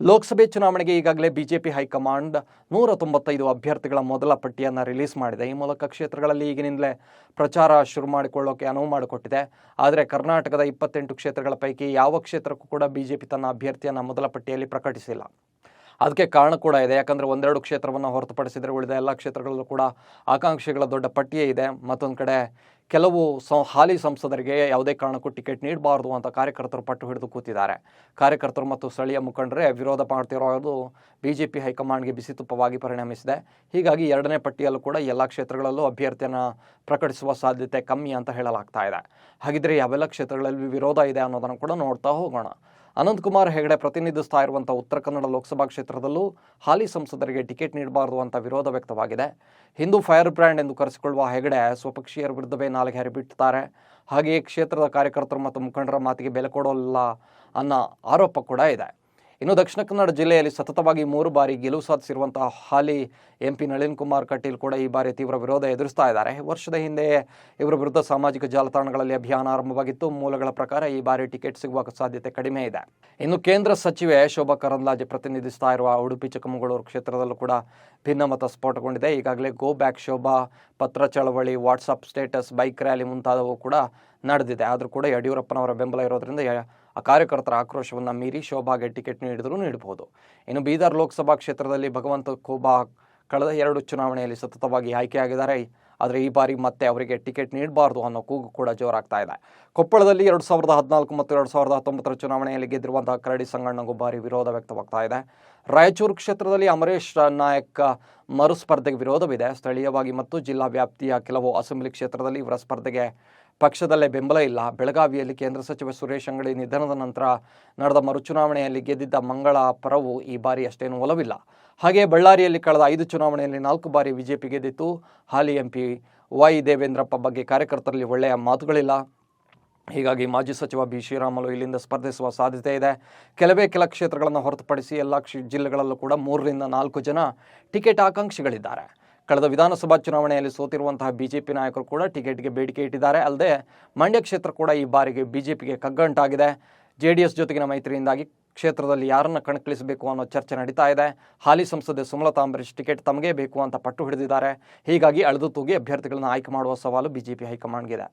ಲೋಕಸಭೆ ಚುನಾವಣೆಗೆ ಈಗಾಗಲೇ BJP high command ನೂರ ತೊಂಬತ್ತೈದು ಅಭ್ಯರ್ಥಿಗಳ ಮೊದಲ ಪಟ್ಟಿಯನ್ನು ರಿಲೀಸ್ ಮಾಡಿದೆ. ಈ ಮೂಲಕ ಕ್ಷೇತ್ರಗಳಲ್ಲಿ ಈಗಿನಿಂದಲೇ ಪ್ರಚಾರ ಶುರು ಮಾಡಿಕೊಳ್ಳೋಕೆ ಅನುವು ಮಾಡಿಕೊಟ್ಟಿದೆ. ಆದರೆ ಕರ್ನಾಟಕದ ಇಪ್ಪತ್ತೆಂಟು ಕ್ಷೇತ್ರಗಳ ಪೈಕಿ ಯಾವ ಕ್ಷೇತ್ರಕ್ಕೂ ಕೂಡ ಬಿಜೆಪಿ ತನ್ನ ಅಭ್ಯರ್ಥಿಯನ್ನು ಮೊದಲ ಪಟ್ಟಿಯಲ್ಲಿ ಪ್ರಕಟಿಸಿಲ್ಲ. ಅದಕ್ಕೆ ಕಾರಣ ಕೂಡ ಇದೆ. ಯಾಕಂದರೆ ಒಂದೆರಡು ಕ್ಷೇತ್ರವನ್ನು ಹೊರತುಪಡಿಸಿದರೆ ಉಳಿದ ಎಲ್ಲ ಕ್ಷೇತ್ರಗಳಲ್ಲೂ ಕೂಡ ಆಕಾಂಕ್ಷೆಗಳ ದೊಡ್ಡ ಪಟ್ಟಿಯೇ ಇದೆ. ಮತ್ತೊಂದು ಕಡೆ ಕೆಲವು ಹಾಲಿ ಸಂಸದರಿಗೆ ಯಾವುದೇ ಕಾರಣಕ್ಕೂ ಟಿಕೆಟ್ ನೀಡಬಾರ್ದು ಅಂತ ಕಾರ್ಯಕರ್ತರು ಪಟ್ಟು ಹಿಡಿದು ಕೂತಿದ್ದಾರೆ. ಕಾರ್ಯಕರ್ತರು ಮತ್ತು ಸ್ಥಳೀಯ ಮುಖಂಡರೇ ವಿರೋಧ ಮಾಡ್ತಿರೋದು ಬಿ ಜೆ ಪಿ ಹೈಕಮಾಂಡ್ಗೆ ಬಿಸಿ ತುಪ್ಪವಾಗಿ ಪರಿಣಮಿಸಿದೆ. ಹೀಗಾಗಿ ಎರಡನೇ ಪಟ್ಟಿಯಲ್ಲೂ ಕೂಡ ಎಲ್ಲ ಕ್ಷೇತ್ರಗಳಲ್ಲೂ ಅಭ್ಯರ್ಥಿಯನ್ನು ಪ್ರಕಟಿಸುವ ಸಾಧ್ಯತೆ ಕಮ್ಮಿ ಅಂತ ಹೇಳಲಾಗ್ತಾ ಇದೆ. ಹಾಗಿದ್ರೆ ಯಾವೆಲ್ಲ ಕ್ಷೇತ್ರಗಳಲ್ಲಿ ವಿರೋಧ ಇದೆ ಅನ್ನೋದನ್ನು ಕೂಡ ನೋಡ್ತಾ ಹೋಗೋಣ. ಅನಂತಕುಮಾರ್ ಹೆಗಡೆ ಪ್ರತಿನಿಧಿಸ್ತಾ ಇರುವಂಥ ಉತ್ತರ ಕನ್ನಡ ಲೋಕಸಭಾ ಕ್ಷೇತ್ರದಲ್ಲೂ ಹಾಲಿ ಸಂಸದರಿಗೆ ಟಿಕೆಟ್ ನೀಡಬಾರದು ಅಂತ ವಿರೋಧ ವ್ಯಕ್ತವಾಗಿದೆ. ಹಿಂದೂ ಫೈರ್ ಬ್ರ್ಯಾಂಡ್ ಎಂದು ಕರೆಸಿಕೊಳ್ಳುವ ಹೆಗಡೆ ಸ್ವಪಕ್ಷೀಯರ ವಿರುದ್ಧವೇ ನಾಲಿಗೆ ಹರಿಬಿಡ್ತಾರೆ ಹಾಗೆಯೇ ಕ್ಷೇತ್ರದ ಕಾರ್ಯಕರ್ತರು ಮತ್ತು ಮುಖಂಡರ ಮಾತಿಗೆ ಬೆಲೆ ಕೊಡೋಲ್ಲ ಅನ್ನೋ ಆರೋಪ ಕೂಡ ಇದೆ. ಇನ್ನು ದಕ್ಷಿಣ ಕನ್ನಡ ಜಿಲ್ಲೆಯಲ್ಲಿ ಸತತವಾಗಿ ಮೂರು ಬಾರಿ ಗೆಲುವು ಸಾಧಿಸಿರುವಂತಹ ಹಾಲಿ ಎಂ ಪಿ ನಳಿನ್ ಕುಮಾರ್ ಕಟೀಲ್ ಕೂಡ ಈ ಬಾರಿ ತೀವ್ರ ವಿರೋಧ ಎದುರಿಸ್ತಾ ಇದ್ದಾರೆ. ವರ್ಷದ ಹಿಂದೆ ಇವರ ವಿರುದ್ಧ ಸಾಮಾಜಿಕ ಜಾಲತಾಣಗಳಲ್ಲಿ ಅಭಿಯಾನ ಆರಂಭವಾಗಿತ್ತು. ಮೂಲಗಳ ಪ್ರಕಾರ ಈ ಬಾರಿ ಟಿಕೆಟ್ ಸಿಗುವ ಸಾಧ್ಯತೆ ಕಡಿಮೆ ಇದೆ. ಇನ್ನು ಕೇಂದ್ರ ಸಚಿವೆ ಶೋಭಾ ಕರಂದ್ಲಾಜೆ ಪ್ರತಿನಿಧಿಸ್ತಾ ಇರುವ ಉಡುಪಿ, ಚಿಕ್ಕಮಗಳೂರು ಕ್ಷೇತ್ರದಲ್ಲೂ ಕೂಡ ಭಿನ್ನಮತ ಸ್ಫೋಟಗೊಂಡಿದೆ. ಈಗಾಗಲೇ ಗೋ ಬ್ಯಾಕ್ ಶೋಭಾ ಪತ್ರ ಚಳವಳಿ ವಾಟ್ಸಪ್ ಸ್ಟೇಟಸ್ ಬೈಕ್ ರ್ಯಾಲಿ ಮುಂತಾದವು ಕೂಡ ನಡೆದಿದೆ. ಆದರೂ ಕೂಡ ಯಡಿಯೂರಪ್ಪನವರ ಬೆಂಬಲ ಇರೋದ್ರಿಂದ ಕಾರ್ಯಕರ್ತರ ಆಕ್ರೋಶವನ್ನು ಮೀರಿ ಶೋಭಾಗೆ ಟಿಕೆಟ್ ನೀಡಿದರೂ ನೀಡಬಹುದು. ಇನ್ನು ಬೀದರ್ ಲೋಕಸಭಾ ಕ್ಷೇತ್ರದಲ್ಲಿ ಭಗವಂತ ಖೂಬಾ ಕಳೆದ ಎರಡು ಚುನಾವಣೆಯಲ್ಲಿ ಸತತವಾಗಿ ಆಯ್ಕೆಯಾಗಿದ್ದಾರೆ. ಆದರೆ ಈ ಬಾರಿ ಮತ್ತೆ ಅವರಿಗೆ ಟಿಕೆಟ್ ನೀಡಬಾರ್ದು ಅನ್ನೋ ಕೂಗು ಕೂಡ ಜೋರಾಗ್ತಾ ಇದೆ. ಕೊಪ್ಪಳದಲ್ಲಿ ಎರಡು ಸಾವಿರದ ಹದಿನಾಲ್ಕು ಮತ್ತು ಎರಡು ಸಾವಿರದ ಹತ್ತೊಂಬತ್ತರ ಚುನಾವಣೆಯಲ್ಲಿ ಗೆದ್ದಿರುವಂತಹ ಕರಡಿ ಸಂಗಣ್ಣಗೂ ಭಾರಿ ವಿರೋಧ ವ್ಯಕ್ತವಾಗ್ತಾ ಇದೆ. ರಾಯಚೂರು ಕ್ಷೇತ್ರದಲ್ಲಿ ಅಮರೇಶ್ ನಾಯಕ್ ಮರು ಸ್ಪರ್ಧೆಗೆ ವಿರೋಧವಿದೆ. ಸ್ಥಳೀಯವಾಗಿ ಮತ್ತು ಜಿಲ್ಲಾ ವ್ಯಾಪ್ತಿಯ ಕೆಲವು ಅಸೆಂಬ್ಲಿ ಕ್ಷೇತ್ರದಲ್ಲಿ ಇವರ ಸ್ಪರ್ಧೆಗೆ ಪಕ್ಷದಲ್ಲೇ ಬೆಂಬಲ ಇಲ್ಲ. ಬೆಳಗಾವಿಯಲ್ಲಿ ಕೇಂದ್ರ ಸಚಿವ ಸುರೇಶ್ ಅಂಗಡಿ ನಿಧನದ ನಂತರ ನಡೆದ ಮರುಚುನಾವಣೆಯಲ್ಲಿ ಗೆದ್ದಿದ್ದ ಮಂಗಳ ಪರವು ಈ ಬಾರಿ ಅಷ್ಟೇನು ಒಲವಿಲ್ಲ. ಹಾಗೆ ಬಳ್ಳಾರಿಯಲ್ಲಿ ಕಳೆದ ಐದು ಚುನಾವಣೆಯಲ್ಲಿ ನಾಲ್ಕು ಬಾರಿ ಬಿಜೆಪಿ ಗೆದ್ದಿತ್ತು. ಹಾಲಿ ಎಂ ಪಿ ವೈ ದೇವೇಂದ್ರಪ್ಪ ಬಗ್ಗೆ ಕಾರ್ಯಕರ್ತರಲ್ಲಿ ಒಳ್ಳೆಯ ಮಾತುಗಳಿಲ್ಲ. ಹೀಗಾಗಿ ಮಾಜಿ ಸಚಿವ ಬಿ ಶ್ರೀರಾಮುಲು ಇಲ್ಲಿಂದ ಸ್ಪರ್ಧಿಸುವ ಸಾಧ್ಯತೆ ಇದೆ. ಕೆಲವೇ ಕೆಲ ಕ್ಷೇತ್ರಗಳನ್ನು ಹೊರತುಪಡಿಸಿ ಎಲ್ಲ ಕ್ಷಿ ಜಿಲ್ಲೆಗಳಲ್ಲೂ ಕೂಡ ಮೂರರಿಂದ ನಾಲ್ಕು ಜನ ಟಿಕೆಟ್ ಆಕಾಂಕ್ಷಿಗಳಿದ್ದಾರೆ. ಕಳೆದ ವಿಧಾನಸಭಾ ಚುನಾವಣೆಯಲ್ಲಿ ಸೋತಿರುವಂತಹ ಬಿಜೆಪಿ ನಾಯಕರು ಕೂಡ ಟಿಕೆಟ್ಗೆ ಬೇಡಿಕೆ ಇಟ್ಟಿದ್ದಾರೆ. ಅಲ್ಲದೆ ಮಂಡ್ಯ ಕ್ಷೇತ್ರ ಕೂಡ ಈ ಬಾರಿಗೆ ಬಿಜೆಪಿಗೆ ಕಗ್ಗಂಟಾಗಿದೆ. ಜೆ ಡಿ ಎಸ್ ಜೊತೆಗಿನ ಮೈತ್ರಿಯಿಂದಾಗಿ ಕ್ಷೇತ್ರದಲ್ಲಿ ಯಾರನ್ನ ಕಣಕ್ಕಿಳಿಸಬೇಕು ಅನ್ನೋ ಚರ್ಚೆ ನಡೀತಾ ಇದೆ. ಹಾಲಿ ಸಂಸದೆ ಸುಮಲತಾ ಅಂಬರೀಶ್ ಟಿಕೆಟ್ ತಮಗೇ ಬೇಕು ಅಂತ ಪಟ್ಟು ಹಿಡಿದಿದ್ದಾರೆ. ಹೀಗಾಗಿ ಅಳೆದು ತೂಗಿ ಅಭ್ಯರ್ಥಿಗಳನ್ನು ಆಯ್ಕೆ ಮಾಡುವ ಸವಾಲು ಬಿಜೆಪಿ ಹೈಕಮಾಂಡ್ಗಿದೆ